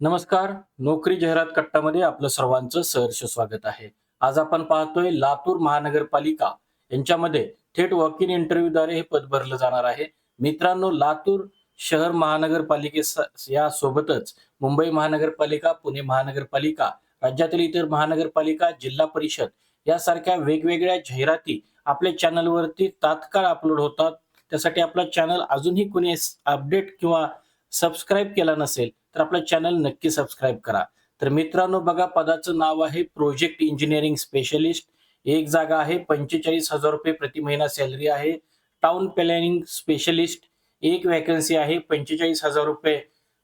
नमस्कार. नोकरी जाहिरात कट्टामध्ये आपलं सर्वांचं सहर्ष स्वागत आहे. आज आपण पाहतोय लातूर महानगरपालिका. यांच्यामध्ये थेट वॉक इन इंटरव्ह्यूद्वारे हे पद भरलं जाणार आहे. मित्रांनो लातूर शहर महानगरपालिके या सोबतच मुंबई महानगरपालिका पुणे महानगरपालिका राज्यातील इतर महानगरपालिका जिल्हा परिषद यासारख्या वेगवेगळ्या जाहिराती आपल्या चॅनलवरती तात्काळ अपलोड होतात. त्यासाठी आपला चॅनल अजूनही कोणी अपडेट किंवा सबस्क्राईब केला नसेल तर आपलं चॅनल नक्की सबस्क्राईब करा. तर मित्रांनो बघा पदाचं नाव आहे प्रोजेक्ट इंजिनिअरिंग स्पेशलिस्ट एक जागा आहे पंचेचाळीस हजार रुपये प्रति महिना सॅलरी आहे. टाउन प्लॅनिंग स्पेशलिस्ट एक वॅकन्सी आहे पंचेचाळीस हजार रुपये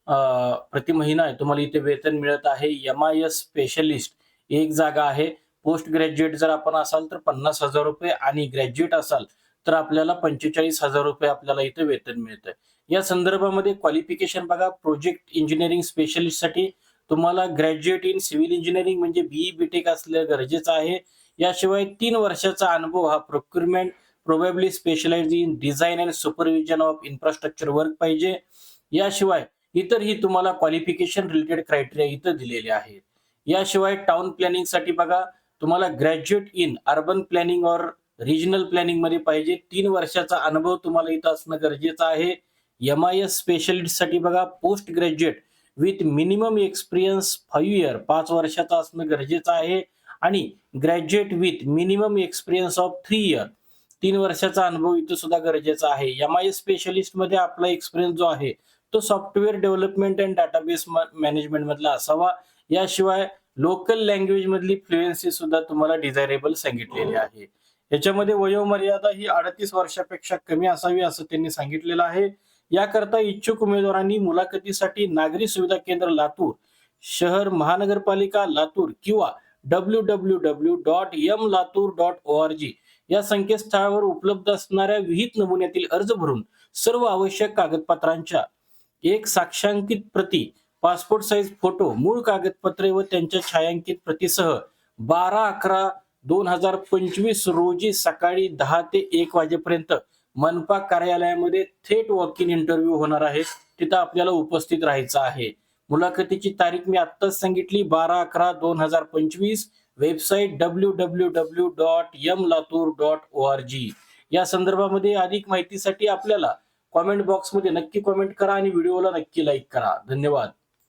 प्रति महिना तुम्हाला इथे वेतन मिळत आहे. एम आय एस स्पेशलिस्ट एक जागा आहे. पोस्ट ग्रॅज्युएट जर आपण असाल तर पन्नास हजार रुपये आणि ग्रॅज्युएट असाल तर आपल्याला पंचेचाळीस हजार रुपये आपल्याला इथे वेतन मिळतं या संदर्भामध्ये क्वालिफिकेशन बघा प्रोजेक्ट इंजिनिअरिंग स्पेशलिस्टसाठी तुम्हाला ग्रॅज्युएट इन सिव्हिल इंजिनिअरिंग म्हणजे बीई बीटेक असलं गरजेचं आहे. याशिवाय तीन वर्षाचा अनुभव हा procurement probably specialize in design and supervision of infrastructure work पाहिजे. याशिवाय इतरही तुम्हाला क्वालिफिकेशन रिलेटेड क्रायटेरिया इथं दिलेले आहेत. याशिवाय टाउन प्लॅनिंगसाठी बघा तुम्हाला ग्रॅज्युएट इन अर्बन प्लॅनिंग और रिजनल प्लॅनिंगमध्ये पाहिजे. तीन वर्षाचा अनुभव तुम्हाला इथं असणं गरजेचं आहे. एम आय एस स्पेशलिस्टसाठी बघा post graduate with minimum experience five year पाच वर्षाचा असणं गरजेचं आहे. आणि graduate with minimum experience of three year तीन वर्षाचा अनुभव इथं सुद्धा गरजेचा आहे. एम आय एस स्पेशलिस्टमध्ये आपला एक्सपिरियन्स जो आहे तो software development and database management मधला असावा. याशिवाय लोकल लँग्वेज मधली फ्लुएन्सी सुद्धा तुम्हाला डिझायरेबल सांगितलेली आहे. याच्यामध्ये वयोमर्यादा ही अडतीस वर्षापेक्षा कमी असावी असं त्यांनी सांगितलेलं आहे. याकरता इच्छुक उमेदवारांनी मुलाखतीसाठी नागरी सुविधा केंद्र लातूर शहर महानगरपालिका लातूर किंवा W W W dot M Latur dot O R G या संकेतस्थळावर उपलब्ध असणाऱ्या विहित नमुन्यातील अर्ज भरून सर्व आवश्यक कागदपत्रांच्या एक साक्षांकित प्रती पासपोर्ट साईज फोटो मूळ कागदपत्रे व त्यांच्या छायांकित प्रतीसह बारा अकरा दोन हजार पंचवीस रोजी सकाळी दहा ते एक वाजेपर्यंत मनपा कार्यालयामध्ये थेट वॉक इन इंटरव्ह्यू होणार आहे. तिथं आपल्याला उपस्थित राहायचं आहे. मुलाखतीची तारीख मी आत्ताच सांगितली बारा अकरा दोन हजार पंचवीस. Website W W W dot M Latur dot O R G या संदर्भामध्ये अधिक माहितीसाठी आपल्याला कॉमेंट बॉक्समध्ये नक्की कॉमेंट करा आणि व्हिडिओला नक्की लाईक करा. धन्यवाद.